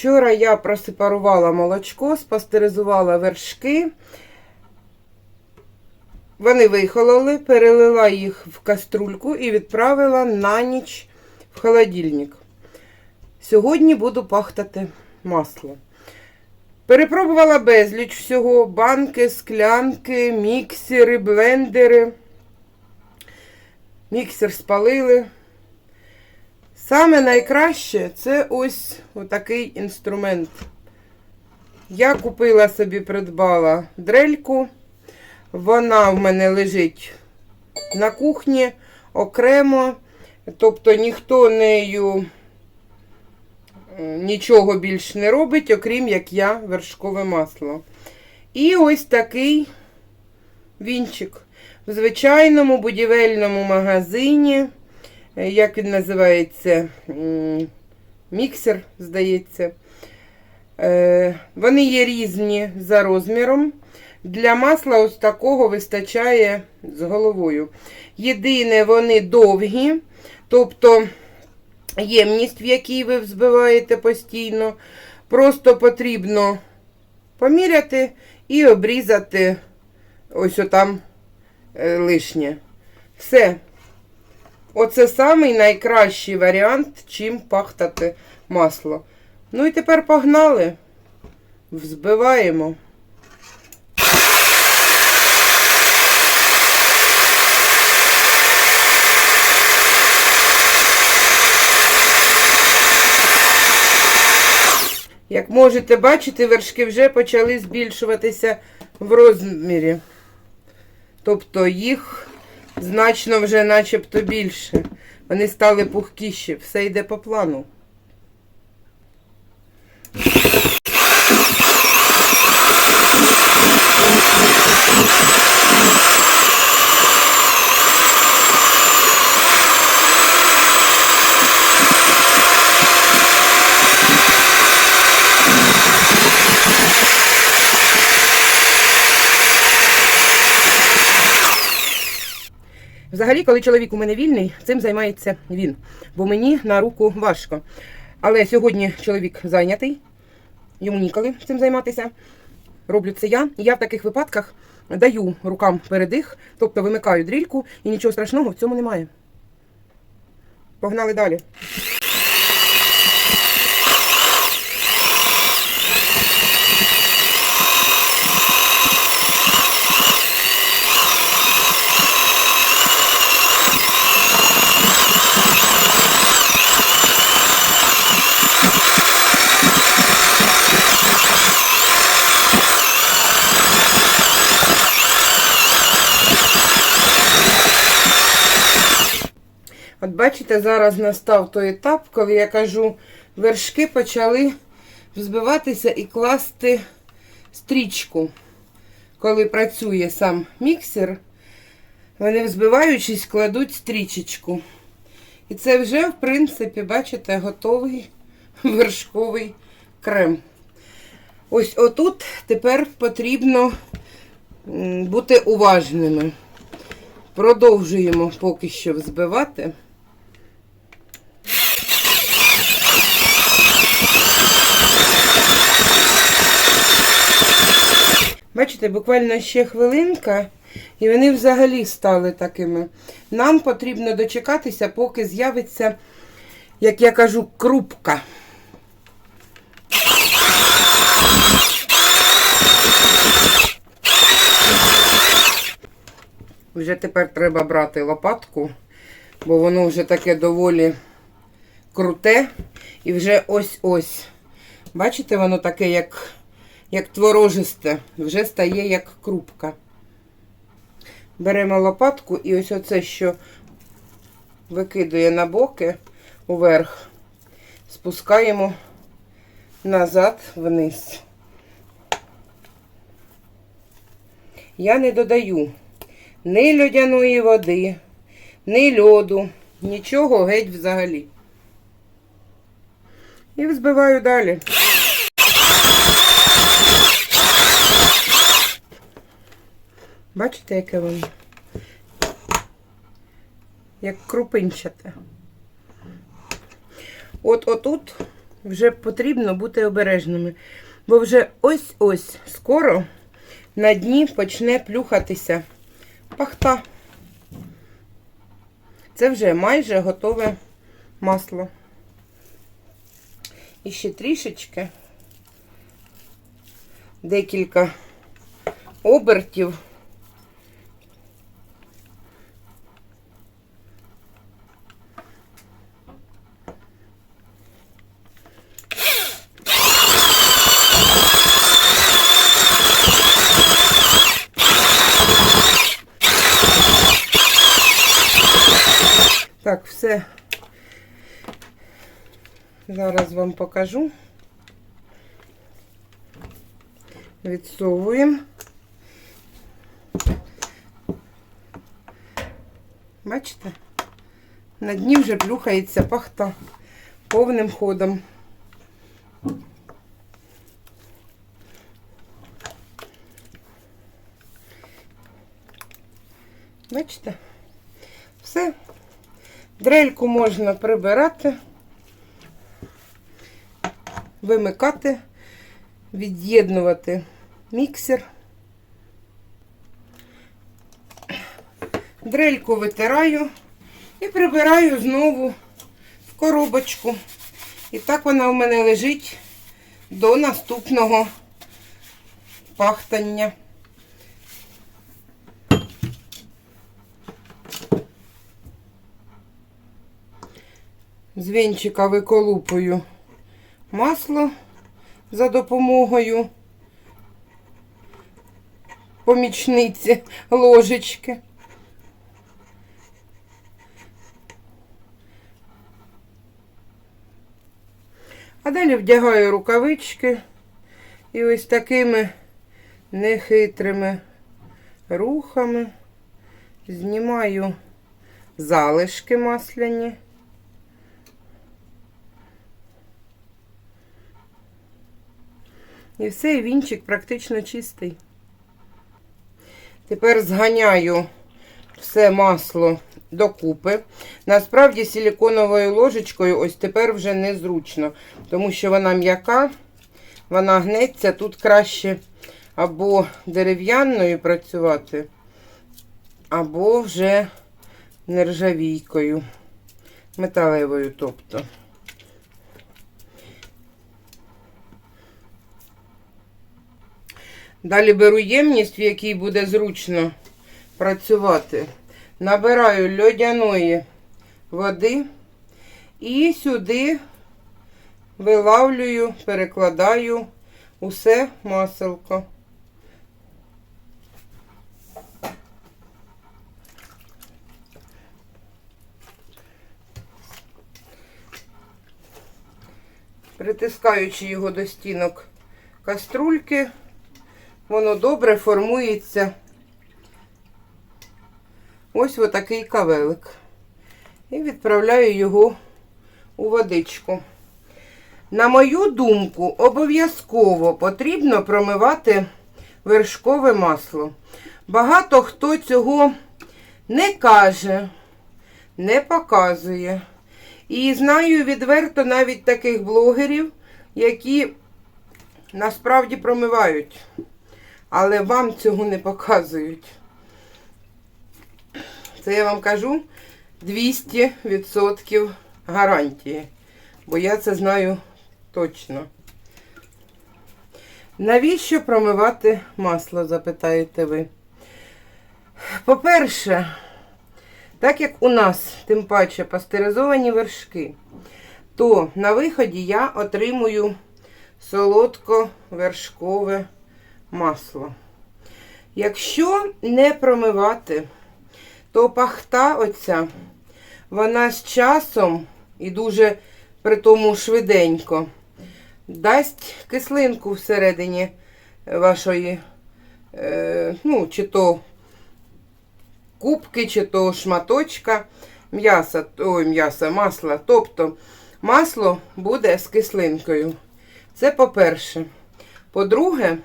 Вчора я просепарувала молочко, спастеризувала вершки. Вони вихололи, перелила їх в каструльку і відправила на ніч в холодильник. Сьогодні буду пахтати масло. Перепробувала безліч всього: банки, склянки, міксери, блендери. Міксер спалили. Саме найкраще це ось отакий інструмент. Я купила собі, придбала дрельку. Вона в мене лежить на кухні окремо. Тобто ніхто нею нічого більш не робить, окрім як я вершкове масло. І ось такий вінчик. В звичайному будівельному магазині. Як він називається? Міксер, здається. Е, Вони є різні за розміром. Для масла ось такого вистачає з головою. Єдине, вони довгі, тобто ємність, в якій ви взбиваєте постійно. Просто потрібно поміряти і обрізати ось отам е, лишнє. Все. Оце самий найкращий варіант, чим пахтати масло. Ну і тепер погнали. Взбиваємо. Як можете бачити, вершки вже почали збільшуватися в розмірі. Тобто їх значно вже начебто більше. Вони стали пухкіші. Все йде по плану. Взагалі, коли чоловік у мене вільний, цим займається він, бо мені на руку важко. Але сьогодні чоловік зайнятий, йому ніколи цим займатися. Роблю це я. І я в таких випадках даю рукам передих, тобто вимикаю дрільку і нічого страшного в цьому немає. Погнали далі. От бачите, зараз настав той етап, коли я кажу, вершки почали взбиватися і класти стрічку. Коли працює сам міксер, вони взбиваючись, кладуть стрічечку. І це вже, в принципі, бачите, готовий вершковий крем. Ось отут тепер потрібно бути уважними. Продовжуємо поки що взбивати. Бачите, буквально ще хвилинка, і вони взагалі стали такими. Нам потрібно дочекатися, поки з'явиться, як я кажу, крупка. Вже тепер треба брати лопатку, бо воно вже таке доволі круте. І вже ось-ось. Бачите, воно таке, як, як творожисте, вже стає як крупка. Беремо лопатку і ось оце, що викидує на боки уверх, спускаємо назад вниз. Я не додаю ні льодяної води, ні льоду, нічого геть взагалі. І взбиваю далі. Бачите, яке воно? Як крупинчате. От отут вже потрібно бути обережними. Бо вже ось-ось скоро на дні почне плюхатися пахта. Це вже майже готове масло. І ще трішечки, декілька обертів. Все. Зараз вам покажу. Відсовуємо. Бачите? На дні вже плюхається пахта повним ходом. Бачите? Все. Дрельку можна прибирати, вимикати, від'єднувати міксер. Дрельку витираю і прибираю знову в коробочку. І так вона у мене лежить до наступного пахтання. З вінчика виколупую масло за допомогою помічниці ложечки. А далі вдягаю рукавички і ось такими нехитрими рухами знімаю залишки масляні. І все, вінчик практично чистий. Тепер зганяю все масло докупи. Насправді силіконовою ложечкою ось тепер вже незручно, тому що вона м'яка, вона гнеться, тут краще або дерев'яною працювати, або вже нержавійкою, металевою, тобто. Далі беру ємність, в якій буде зручно працювати. Набираю льодяної води і сюди вилавлюю, перекладаю усе маселко. Притискаючи його до стінок каструльки, воно добре формується ось отакий кавелик. І відправляю його у водичку. На мою думку, обов'язково потрібно промивати вершкове масло. Багато хто цього не каже, не показує. І знаю відверто навіть таких блогерів, які насправді промивають але вам цього не показують. Це я вам кажу 200% гарантії, бо я це знаю точно. Навіщо промивати масло, запитаєте ви? По-перше, так як у нас, тим паче, пастеризовані вершки, то на виході я отримую солодко-вершкове масло. Якщо не промивати, то пахта оця, вона з часом і дуже при тому швиденько дасть кислинку всередині вашої, е, ну, чи то кубки, чи то шматочка м'яса, ой, м'яса, масла. Тобто масло буде з кислинкою. Це по-перше. По-друге,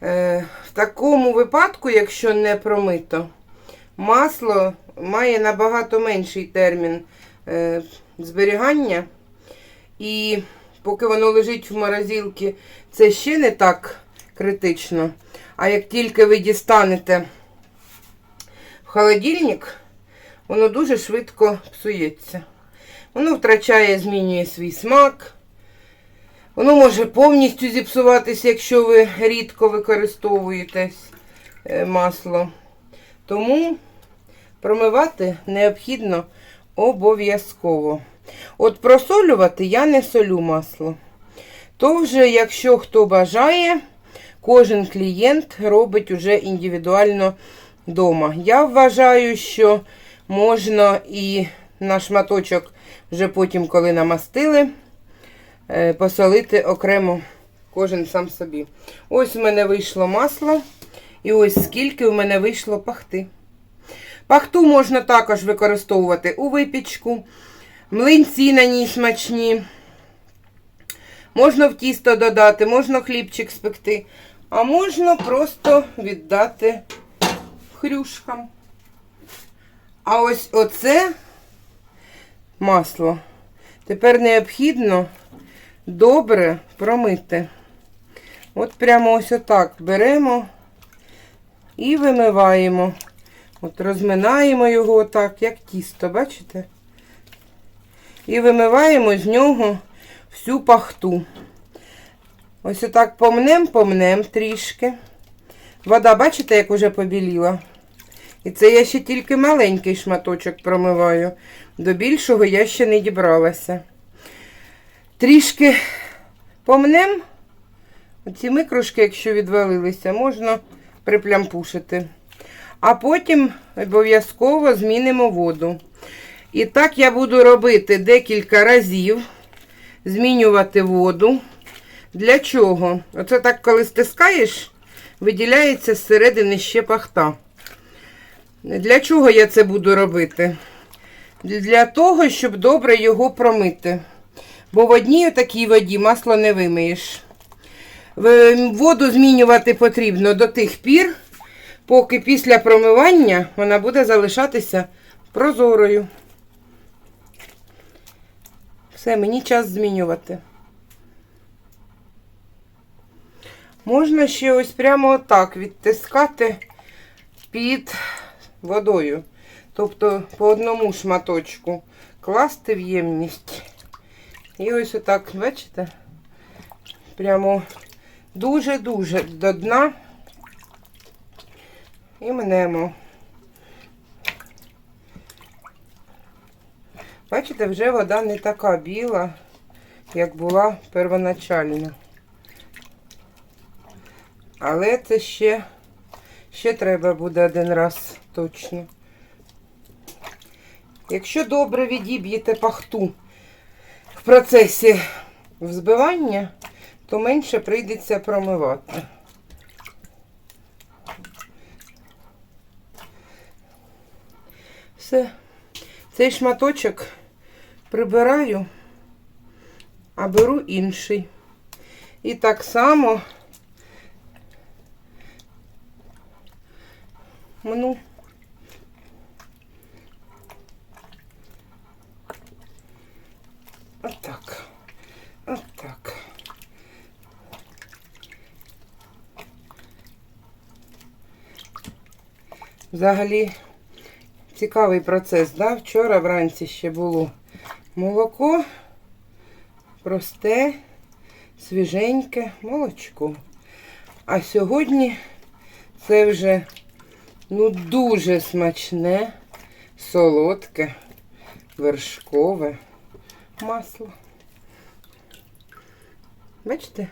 в такому випадку, якщо не промито, масло має набагато менший термін е, зберігання. І поки воно лежить в морозилці, це ще не так критично. А як тільки ви дістанете в холодильник, воно дуже швидко псується. Воно втрачає, змінює свій смак. Воно може повністю зіпсуватися, якщо ви рідко використовуєте е, масло. Тому промивати необхідно обов'язково. От просолювати я не солю масло. То вже, якщо хто бажає, кожен клієнт робить уже індивідуально вдома. Я вважаю, що можна і на шматочок вже потім, коли намастили, посолити окремо кожен сам собі. Ось у мене вийшло масло. І ось скільки у мене вийшло пахти. Пахту можна також використовувати у випічку, млинці на ній смачні. Можна в тісто додати, можна хлібчик спекти, а можна просто віддати хрюшкам. А ось оце масло тепер необхідно добре промити. От прямо ось отак беремо і вимиваємо. От розминаємо його отак, як тісто, бачите? І вимиваємо з нього всю пахту. Ось отак помнем, помнем трішки. Вода, бачите, як уже побіліла? І це я ще тільки маленький шматочок промиваю. До більшого я ще не дібралася. Трішки помнем. Оці микрушки, якщо відвалилися, можна приплямпушити. А потім обов'язково змінимо воду. І так я буду робити декілька разів, змінювати воду. Для чого? Оце так, коли стискаєш, виділяється зсередини ще пахта. Для чого я це буду робити? Для того, щоб добре його промити. Бо в одній такій воді масло не вимиєш. Воду змінювати потрібно до тих пір, поки після промивання вона буде залишатися прозорою. Все, мені час змінювати. Можна ще ось прямо отак відтискати під водою. Тобто по одному шматочку класти в ємність. І ось отак, бачите? Прямо дуже-дуже до дна. І мнемо. Бачите, вже вода не така біла, як була первоначально. Але це ще, ще треба буде один раз точно. Якщо добре відіб'єте пахту процесі взбивання, то менше прийдеться промивати. Все. Цей шматочок прибираю, а беру інший. І так само мну. Отак. Отак. Взагалі цікавий процес, да? Вчора вранці ще було молоко, просте, свіженьке молочко. А сьогодні це вже ну дуже смачне, солодке, вершкове масло. Бачите?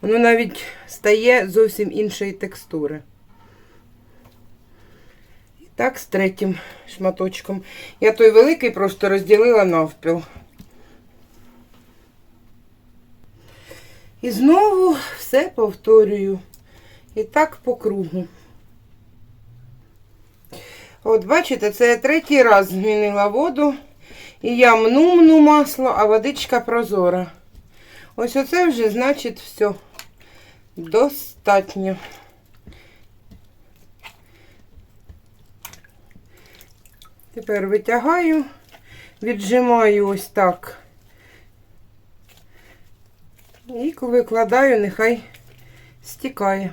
Воно навіть стає зовсім іншої текстури. І так з третім шматочком. Я той великий просто розділила навпіл. І знову все повторюю. І так по кругу. От бачите, це я третій раз змінила воду. І я мну-мну масло, а водичка прозора. Ось оце вже, значить, все. Достатньо. Тепер витягаю, віджимаю ось так. І викладаю, нехай стікає.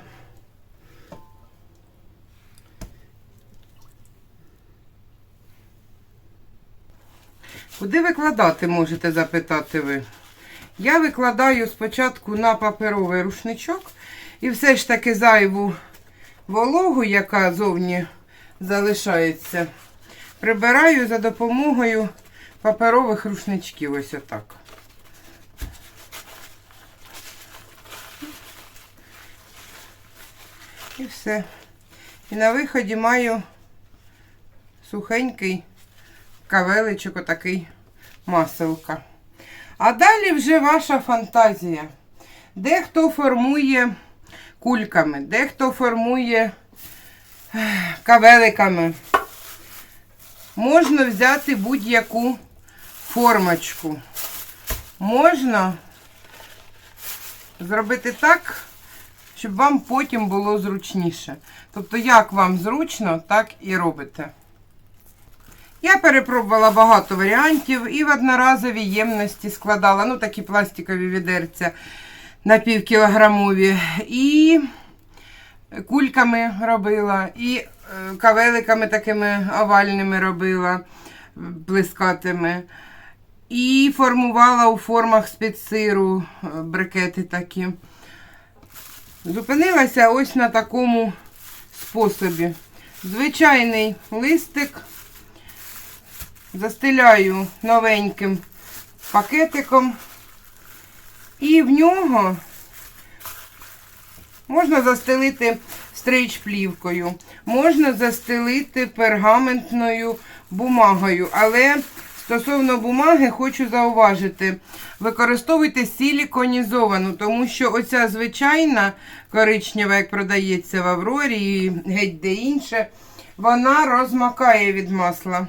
Куди викладати можете запитати ви? Я викладаю спочатку на паперовий рушничок і все ж таки зайву вологу, яка зовні залишається, прибираю за допомогою паперових рушничків. Ось отак. І все. І на виході маю сухенький кавеличок, отакий маселка. А далі вже ваша фантазія. Дехто формує кульками, дехто формує кавеликами. Можна взяти будь-яку формочку. Можна зробити так, щоб вам потім було зручніше. Тобто, як вам зручно, так і робите. Я перепробувала багато варіантів і в одноразовій ємності складала, ну такі пластикові відерця на півкілограмові. І кульками робила, і е, кавеликами такими овальними робила, блискатими. І формувала у формах з-під сиру е, брикети такі. Зупинилася ось на такому способі. Звичайний листик застеляю новеньким пакетиком. І в нього можна застелити стрейч-плівкою, можна застелити пергаментною бумагою. Але стосовно бумаги хочу зауважити, використовуйте силіконізовану, тому що оця звичайна коричнева, як продається в Аврорі і геть де інше, вона розмакає від масла.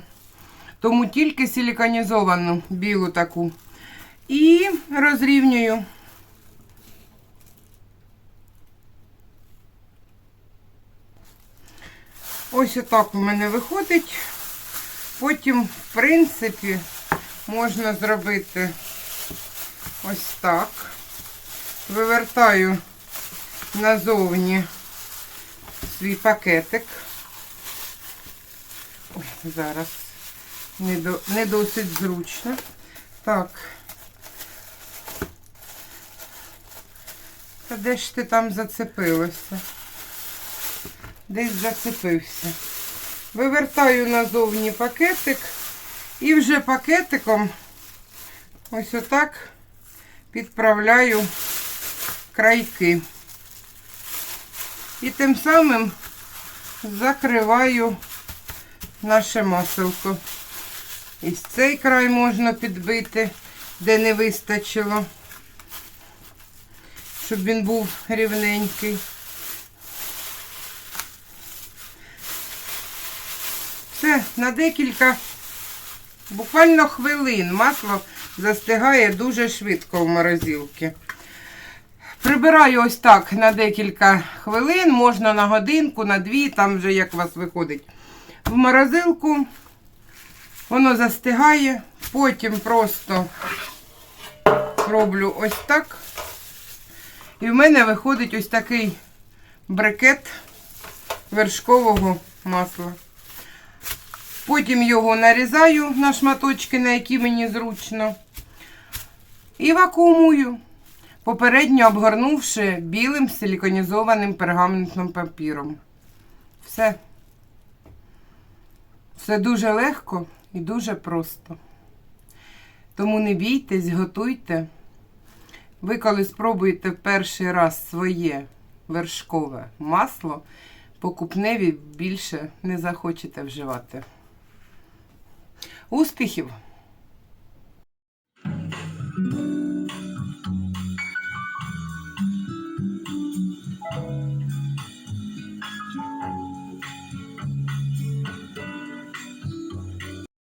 Тому тільки силіконізовану білу таку. І розрівнюю. Ось отак у мене виходить. Потім, в принципі, можна зробити ось так. Вивертаю назовні свій пакетик. Ой, зараз не, до, не досить зручно. Так. Та де ж ти там зацепилася? Десь зацепився. Вивертаю назовні пакетик і вже пакетиком ось отак підправляю крайки. І тим самим закриваю наше маселко. І з цей край можна підбити, де не вистачило, щоб він був рівненький. Все, на декілька, буквально хвилин масло застигає дуже швидко в морозилці. Прибираю ось так на декілька хвилин, можна на годинку, на дві, там вже як у вас виходить. В морозилку воно застигає, потім просто роблю ось так. І в мене виходить ось такий брикет вершкового масла. Потім його нарізаю на шматочки, на які мені зручно. І вакуумую, попередньо обгорнувши білим силіконізованим пергаментним папіром. Все. Все дуже легко і дуже просто. Тому не бійтесь, готуйте. Ви, коли спробуєте перший раз своє вершкове масло, покупневі більше не захочете вживати. Успіхів!